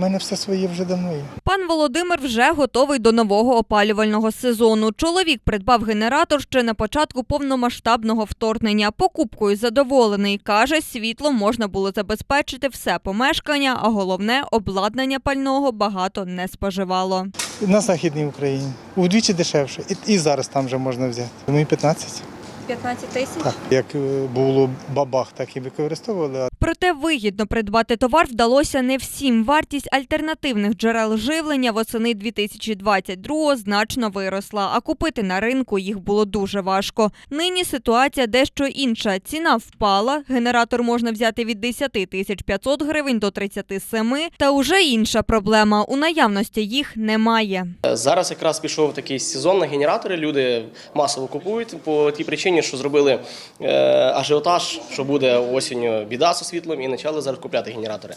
У мене все своє вже давно є. Пан Володимир вже готовий до нового опалювального сезону. Чоловік придбав генератор ще на початку повномасштабного вторгнення. Покупкою задоволений. Каже, світлом можна було забезпечити все помешкання, а головне, обладнання пального багато не споживало. На Західній Україні. Удвічі дешевше. І, і зараз там вже можна взяти. Ну і 15. 15 тисяч? Так. Як е, було бабах, так і використовували. Проте вигідно придбати товар вдалося не всім. Вартість альтернативних джерел живлення восени 2022 значно виросла, а купити на ринку їх було дуже важко. Нині ситуація дещо інша. Ціна впала. Генератор можна взяти від 10 тисяч 500 гривень до 37, Та уже інша проблема. У наявності їх немає. Зараз якраз пішов такий сезон на генератори. Люди масово купують по тій причині, що зробили е, ажіотаж, що буде осінню біда з світлом, і почали зараз купляти генератори.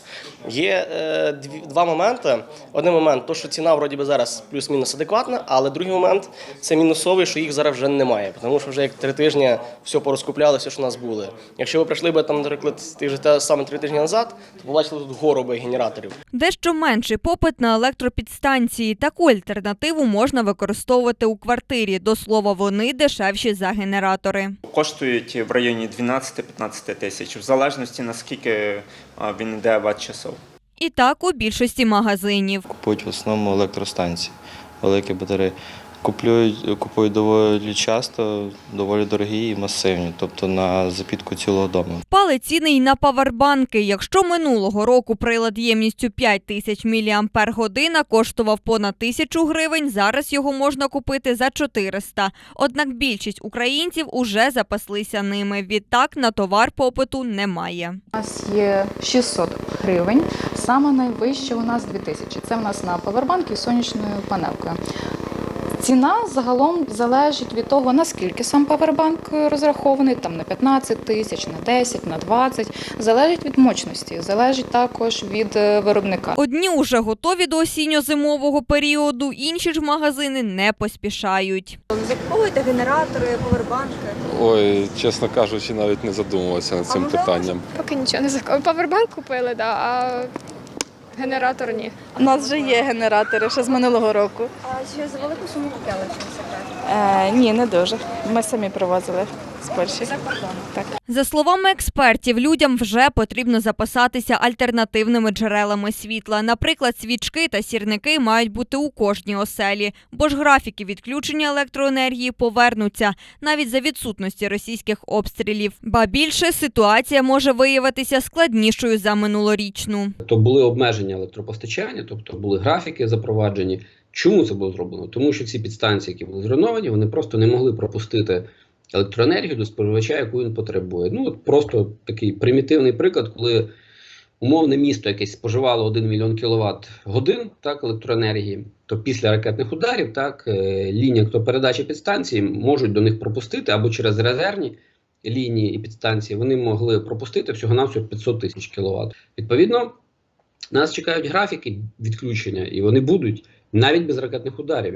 Є е, два моменти. Один момент, то що ціна вроді би зараз плюс-мінус адекватна, але другий момент це мінусовий, що їх зараз вже немає. Тому що вже як три тижні все порозкупляли, все, що у нас були. Якщо ви прийшли би там, наприклад, тих же те саме три тижні назад, то побачили тут гору би генераторів. Дещо менший попит на електропідстанції. Таку альтернативу можна використовувати у квартирі. До слова, вони дешевші за генератори. коштують в районі 12-15 тисяч, в залежності наскільки він йде ват часов. І так у більшості магазинів. Купують в основному електростанції, великі батареї. Куплюють, купують доволі часто, доволі дорогі і масивні, тобто на запітку цілого дому. Впали ціни й на павербанки. Якщо минулого року прилад ємністю 5 тисяч мАч коштував понад тисячу гривень, зараз його можна купити за 400. Однак більшість українців уже запаслися ними. Відтак на товар попиту немає. У нас є 600 гривень. Саме найвище у нас 2000. Це в нас на павербанк і сонячною панелкою. Ціна загалом залежить від того, наскільки сам павербанк розрахований, там на 15 тисяч, на 10, на 20. Залежить від мощності, залежить також від е, виробника. Одні уже готові до осінньо-зимового періоду, інші ж магазини не поспішають. Закуповуєте генератори, повербанки. Ой, чесно кажучи, навіть не задумувався над цим питанням. Поки нічого не закупили. Павербанк купили, да, а генератор ні. У нас вже є генератори ще з минулого року. А чи за велику суму купляли? Е, ні, не дуже. Ми самі привозили з Польщі. За. Так. За словами експертів, людям вже потрібно запасатися альтернативними джерелами світла. Наприклад, свічки та сірники мають бути у кожній оселі, бо ж графіки відключення електроенергії повернуться навіть за відсутності російських обстрілів. Ба більше ситуація може виявитися складнішою за минулорічну. то були обмеження електропостачання, тобто були графіки запроваджені. Чому це було зроблено? Тому що ці підстанції, які були зруйновані, вони просто не могли пропустити електроенергію до споживача, яку він потребує. Ну от просто такий примітивний приклад, коли умовне місто якесь споживало 1 мільйон кіловат годин так, електроенергії, то після ракетних ударів так, е, лінії електропередачі підстанції можуть до них пропустити або через резервні лінії і підстанції вони могли пропустити всього-навсього 500 тисяч кіловат. Відповідно, нас чекають графіки відключення, і вони будуть навіть без ракетних ударів.